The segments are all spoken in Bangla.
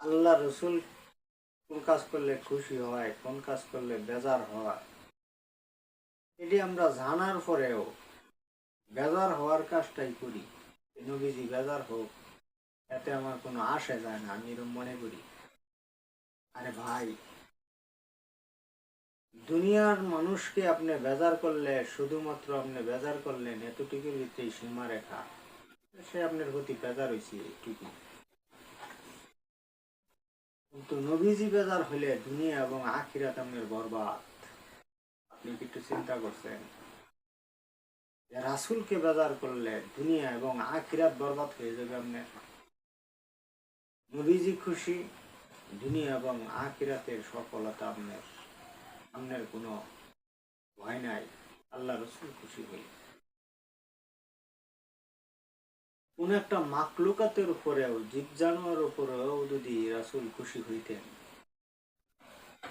আল্লাহ রসুল কোন কাজ করলে খুশি হয়, কোন কাজ করলে বেজার হয়, এটি আমরা জানার পরেও বেজার হওয়ার কাজটাই করি। নবীজি বেজার হোক, এতে আমার কোনো আশা যায় না, আমি এরকম মনে করি। আরে ভাই, দুনিয়ার মানুষকে আপনি বেজার করলে, শুধুমাত্র আপনি বেজার করলেন, এতটুকুর ভিতরেই সীমারেখা। সে আপনার বেজার হয়েছে এটুকু কিন্তু নবীজি বেজার হলে দুনিয়া এবং আখিরাত আপনার বরবাদ। আপনি একটু চিন্তা করছেন? রাসুলকে বেজার করলে দুনিয়া এবং আখিরাত বরবাদ হয়ে যাবে আপনার। নবীজি খুশি, দুনিয়া এবং আখিরাতের সফলতা আপনার। আপনার কোনো ভয় নাই। আল্লাহ রসুল খুশি হইলে কোন একটা মাকলুকাতের উপরেও জীব জানোয়ার উপরেও যদি রাসুল খুশি হইতেন,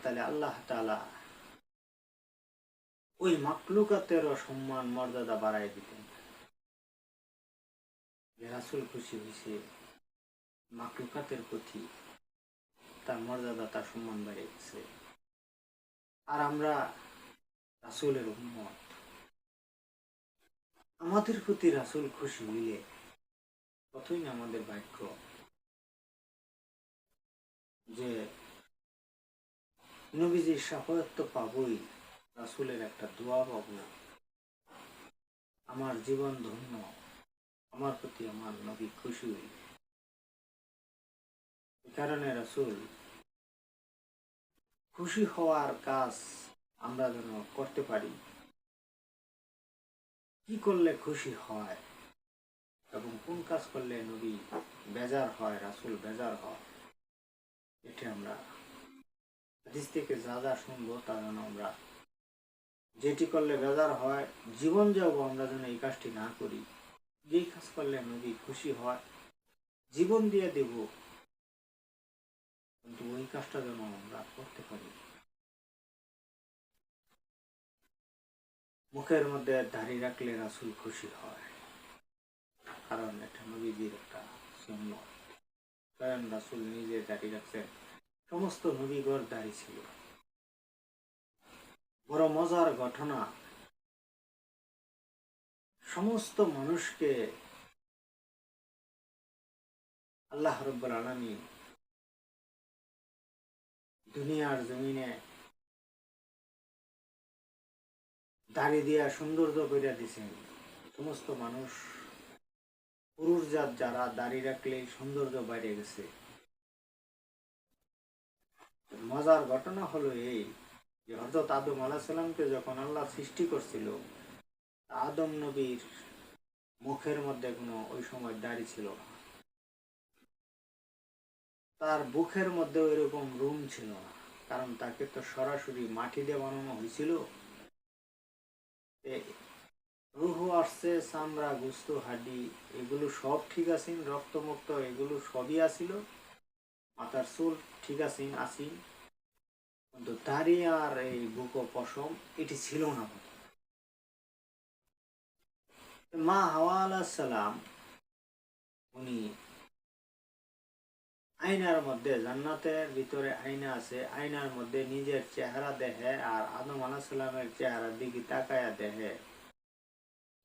তাহলে আল্লাহ তালা ওই মাকলুকাতেরও সম্মান, মর্যাদা বাড়াই দিতেন। রাসুল খুশি হয়েছে মাকলুকাতের প্রতি তার মর্যাদা, তার সম্মান বেড়ে গেছে আর আমরা রাসুলের উন্মত আমাদের প্রতি রাসুল খুশি হইলে কতই না আমাদের বাক্য যে নবীজির তো পাবই, রাসুলের একটা দোয়া পাবো আমার জীবন ধন্য, আমার প্রতি আমার নবী খুশি এ কারণে রাসুল, খুশি হওয়ার কাজ আমরা যেন করতে পারি। কি করলে খুশি হয়? এবং কোন কাজ করলে নবী বেজার হয়, রাসুল বেজার হয়? এটা আমরা হাদিস থেকে যা যা শুনব তা যেন আমরা যেটি করলে বেজার হয়, জীবন যাব আমরা যেন এই কাজটি না করি। যেই কাজ করলে নবী খুশি হয়, জীবন দিয়ে দেব, কিন্তু ওই কাজটা যেন আমরা করতে পারি। মুখের মধ্যে দাড়ি রাখলে রাসুল খুশি হয়। কারণ এটা নবীজির একটা সুন্নত। কারণ রাসুল নিজে দাঁড়িয়ে রাখছেন, সমস্ত নবীগর দাড়ি ছিল। বড় মজার ঘটনা, সমস্ত মানুষকে আল্লাহ রব্বুল আলমী দুনিয়ার জমিনে দাড়ি দিয়া সৌন্দর্য করে দিছেন। সমস্ত মানুষ পুরুষ জাত যারা দাড়ি রাখলে সৌন্দর্য বাইরে গেছে। মজার ঘটনা হলো এই যে হজরত আদম আলাহিসাল্লামকে যখন আল্লাহ সৃষ্টি করছিল, আদম নবীর মুখের মধ্যে কোনো ওই সময় দাড়ি ছিল না। তার বুকের মধ্যে ওইরকম রুম ছিল না, কারণ তাকে তো সরাসরি মাটি দিয়ে বানানো হয়েছিল। রুহু আসছে চামড়া গুস্ত, হাড্ডি, এগুলো সব ঠিক আছে রক্তমুক্ত, এগুলো সবই আসিল মাথার চুল ঠিক আছে আসি কিন্তু দাড়ি আর এই বুকো পশম, এটি ছিল না মা হাওয়া সালাম, উনি আয়নার মধ্যে, জান্নাতের ভিতরে আয়না আছে, আয়নার মধ্যে নিজের চেহারা দেখে আর আদম আলাহ সালামের চেহারার দিকে তাকায়া দেখে।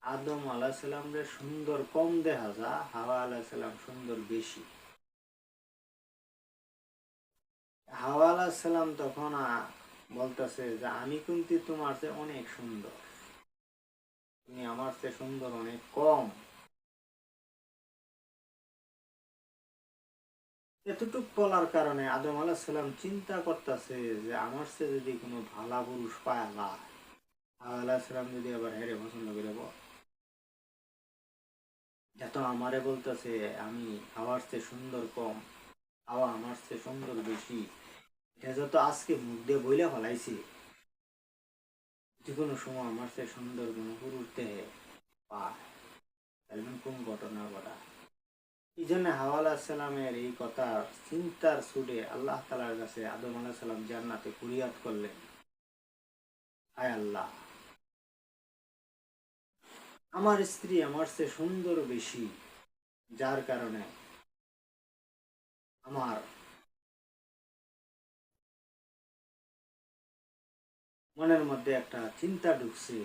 আদম আলাহ সালামরে সুন্দর কম দেখা যা, হাওয়া আলাহ সালাম সুন্দর বেশি। হাওয়া আলাহ সালাম তখন বলতেছে যে, আমি কিন্তু তোমার চেয়ে অনেক সুন্দর। তুমি আমার চেয়ে সুন্দর অনেক কম। এতটুক বলার কারণে আদম আলাহ সালাম চিন্তা করতেছে যে, আমার চেয়ে যদি কোনো ভালা পুরুষ পায় আল্লাহ হাওয়া আলাহ সালাম যদি আবার হেরে পছন্দ করে যত আমারে বলতেছে, আমি হাওয়ার চেয়ে সুন্দর কম, হাওয়া আমার চেয়ে সুন্দর বেশি। এটা যত আজকে মুখ দিয়ে বইলে ফেলাইছি যে কোনো সময় আমার চেয়ে সুন্দর কোনো পুরুষ দেহে পায় কোন ঘটনা ঘটা? এই জন্য হাওয়ালা সালামের এই কথা চিন্তার সুরে আল্লাহ তালার কাছে আদম আলাহ সালাম জান্নাতে কুরিয়াত করলেন। হায় আল্লাহ। আমার স্ত্রী আমার চেয়ে সুন্দর বেশি, যার কারণে আমার মনের মধ্যে একটা চিন্তা ঢুকছে,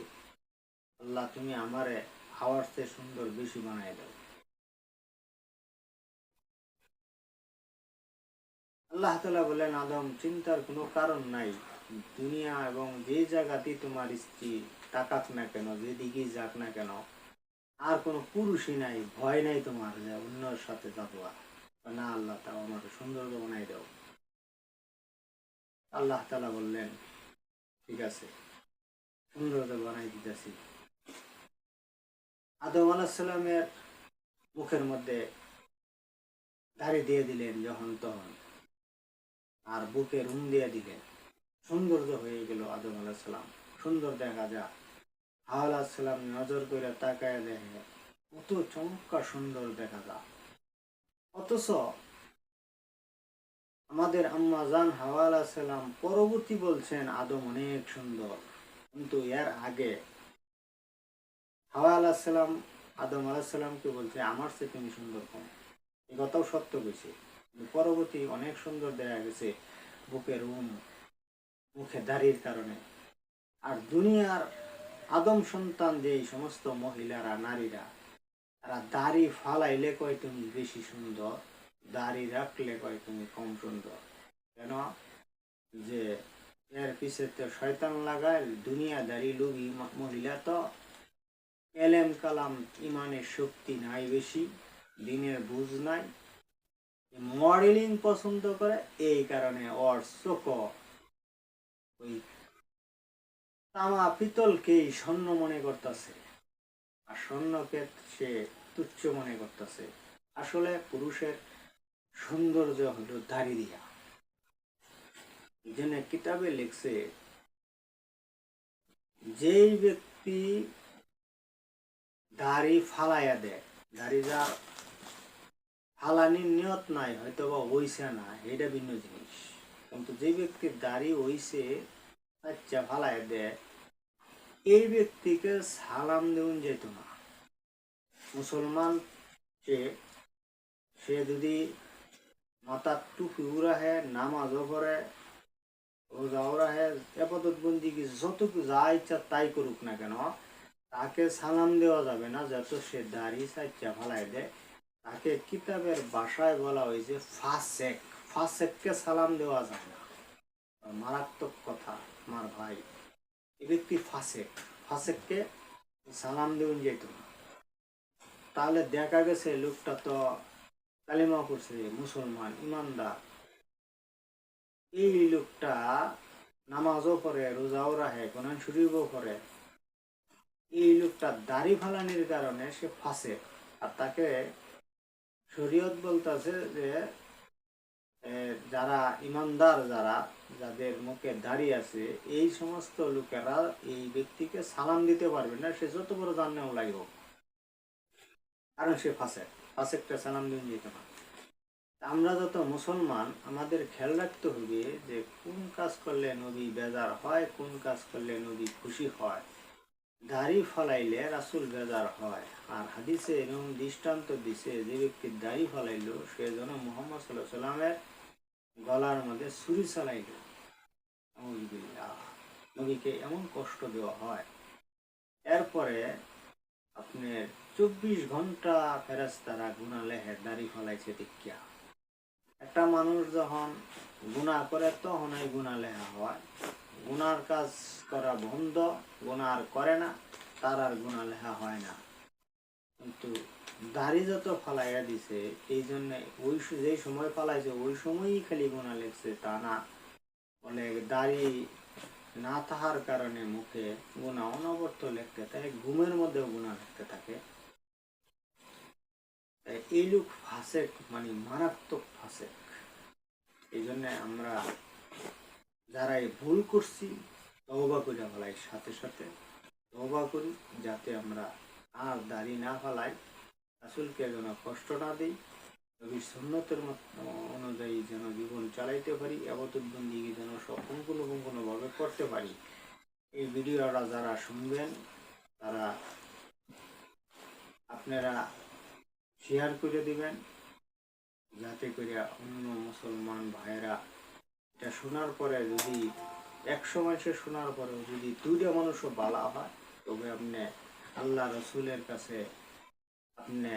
আল্লাহ তুমি আমারে হাওয়ার চেয়ে সুন্দর বেশি বানাই দাও। আল্লাহ তালা বলেন, আদম চিন্তার কোনো কারণ নাই। দুনিয়া এবং যে জায়গাতে তোমার স্ত্রী তাকাক না কেন যেদিকেই যাক না কেন, আর কোনো পুরুষই নাই, ভয় নাই তোমার যে অন্যর সাথে যাব না, আল্লাহ তা আমাকে সুন্দর বানাই দাও। আল্লাহ তালা বললেন, ঠিক আছে, সুন্দর বানাই দিতেছি। আদম আলাহিসাল্লামের মুখের মধ্যে দাড়ি দিয়ে দিলেন যখন তখন, আর বুকে রুম দিয়ে দিলেন। সৌন্দর্য হয়ে গেল আদম আলাহিসাল্লাম সুন্দর দেখা যা হাওয়া সাল্লাম নজর করে তাকায় দেখে, কত চমৎকার সুন্দর দেখা যা অথচ আমাদের আম্মা জান হাওয়া সাল্লাম পরবর্তী বলছেন, আদম অনেক সুন্দর। কিন্তু এর আগে হাওয়া আলাহিসাল্লাম আদম আলাহিসাল্লামকে বলছে, আমার চেয়ে তুমি সুন্দর কম। এই কথাও সত্য কিন্তু পরবর্তী অনেক সুন্দর দেখা গেছে। বুকের রুম মুখে দাড়ির কারণে। আর দুনিয়ার আদম সন্তান যে সমস্ত মহিলারা, নারীরা, তারা দাড়ি ফালাইলে কয় তুমি বেশি সুন্দর, দাড়ি রাখলে কয় তুমি কম সুন্দর। কেন? যে এর পিছে তো শয়তান লাগায় দুনিয়াদারি ম- মহিলা তো এলেম কালাম ইমানের শক্তি নাই বেশি, দিনের বুঝ নাই। মডেলিং পছন্দ করে, এই কারণে ওর চোখ ওই তামা পিতলকেই স্বর্ণ মনে করতেছে, আর স্বর্ণকে সে তুচ্ছ মনে করতেছে। আসলে পুরুষের সৌন্দর্য হলো দাড়ি দিয়া। এই জন্য কিতাবে লিখছে, যেই ব্যক্তি দাড়ি ফালাইয়া দেয়, দাড়ি যা ফালানির নিয়ত নাই হয়তো বা হইছে না এটা ভিন্ন জিনিস। কিন্তু যে ব্যক্তির দাড়ি হইছে আচ্ছা ফালাই দেয় এই ব্যক্তিকে সালাম দেউন যেত না। মুসলমান সে সে যদি মাথার টুপি উড়াহে নামাজও রোজাও রাহে এপদত বন্দি যতটুকু যা ইচ্ছা তাই করুক না কেন, তাকে সালাম দেওয়া যাবে না, যত সে দাড়ি সাইচা ফালাই দেয় তাকে কিতাবের ভাষায় বলা হয়েছে, ফাসেক। ফাসেককে সালাম দেওয়া যায় না। মারাত্মক কথা আমার ভাই। এই ব্যক্তি ফাসেক। ফাসেককে সালাম দেউন যেত না। তাহলে দেখা গেছে লোকটা তো কালিমা করছে মুসলমান ইমানদার। এই লোকটা নামাজও পড়ে রোজাও রাখে কোরআন শরীফও পড়ে। এই লোকটা দাড়ি ফালানির কারণে সে ফাঁসে আর তাকে শরীয়ত বলতেছে যে এ, যারা ইমানদার যারা, যাদের মুখে দাড়ি আছে, এই সমস্ত লোকেরা এই ব্যক্তিকে সালাম দিতে পারবে না, সে যত বড় জানেও লাগবে কারণ সে ফাঁসে ফাঁসেকটা সালাম দিন যেতে না আমরা যত মুসলমান, আমাদের খেয়াল রাখতে হবে যে কোন কাজ করলে নবী বেজার হয়, কোন কাজ করলে নবী খুশি হয়। দাড়ি ফলাইলে রাসুল বেজার হয়, আর হাদিসে এরকম দৃষ্টান্ত দিছে যে ব্যক্তি দাড়ি ফলাইলো, সে যেন মোহাম্মদ সাল্লাহ সাল্লামের গলার মধ্যে ছুরি আউযুবিল্লাহ। নবীকে এমন কষ্ট দেওয়া হয়। এরপরে আপনার চব্বিশ ঘণ্টা ফেরেস্তারা গুণা লেহে দাড়ি ফলাইছে দেখিয়া। একটা মানুষ যখন গুণা করে তখন এই গুণা লেখা হয়। গুনার কাজ করা বন্ধ গুণা আর করে না, তার আর গুণা লেখা হয় না। কিন্তু দাড়ি যত ফালাইয়া দিছে, এই জন্য ওই যেই সময় ফালাইছে, ওই সময়ই খালি গুণা লেগছে তা না। বলে দাড়ি না থাকার কারণে মুখে গুণা অনবর্ত লিখতে থাকে, ঘুমের মধ্যেও গুণা লিখতে থাকে। এই লোক ফাসেক মানে মারাত্মক ফাসেক। এই জন্য আমরা যারা এই ভুল করছি, তওবা করে ফেলাই সাথে সাথে তওবা করি, যাতে আমরা আর দাড়ি না ফেলাই। রাসুলকে যেন কষ্ট না দিই নবীর সুন্নতের অনুযায়ী যেন জীবন চালাইতে পারি আবতবন্দি যেন সব পুঙ্খানুপুঙ্খানুভাবে করতে পারি। এই ভিডিওটা যারা শুনবেন, তারা আপনারা শেয়ার করে দিবেন, যাতে করে অন্য মুসলমান ভাইরা এটা শোনার পরে যদি একশো মানুষের শোনার পরেও যদি দুইটা মানুষও বালা হয়, তবে আপনি আল্লাহ রসুলের কাছে আপনি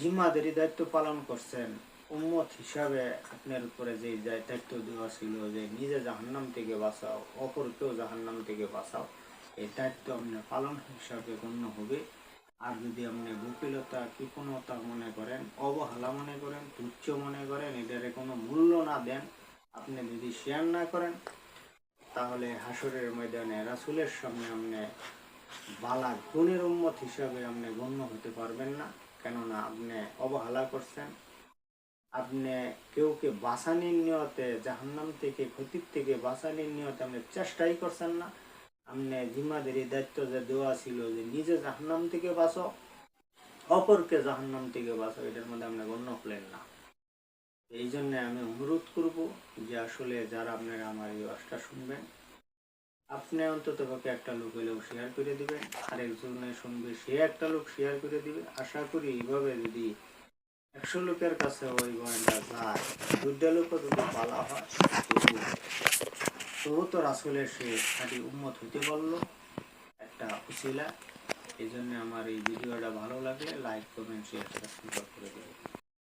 জিম্মাদারি দায়িত্ব পালন করছেন, উম্মত হিসাবে আপনার উপরে যে দায়িত্ব দেওয়া ছিল যে নিজে জাহান্নাম থেকে বাঁচাও, অপরকেও জাহান্নাম থেকে বাঁচাও, এই দায়িত্ব পালন হিসাবে গণ্য হবে। আর যদি আপনি কৃপণতা মনে করেন, অবহেলা মনে করেন, তুচ্ছ মনে করেন, এটারে কোনো মূল্য না দেন, আপনি যদি শেয়ার না করেন, তাহলে হাসরের ময়দানে রাসুলের সামনে আপনি বালা গুণের উম্মত হিসাবে আপনি গণ্য হতে পারবেন না, কেননা আপনি অবহেলা করছেন। আপনি কেউকে বাঁচানির নিয়তে, জাহান্নাম থেকে, ক্ষতির থেকে বাঁচানির নিয়তে আপনি চেষ্টাই করছেন না। আপনি জিম্মাদারি দায়িত্ব যে দেওয়া ছিল যে নিজে জাহান্নাম থেকে বাঁচো, অপরকে জাহান্নাম থেকে বাঁচো, এটার মধ্যে আপনি গণ্য হলেন না। এই জন্য আমি অনুরোধ করব যে আসলে যারা আপনারা আমার এই ওয়াজটা শুনবেন আপনি অন্তত পক্ষে একটা লোক হলেও শেয়ার করে দিবেন। আরেকজনে শুনবে সে একটা লোক শেয়ার করে দিবে। আশা করি এইভাবে যদি একশো লোকের কাছে ওই গয়না যায়, দুইটা লোকও যদি পালা হয়, তবু তো রাসুলের সে খাঁটি উন্মত হইতে পারল একটা উচিলা এই জন্য আমার এই ভিডিওটা ভালো লাগলে লাইক কমেন্ট শেয়ার সাবস্ক্রাইব করে দেবেন।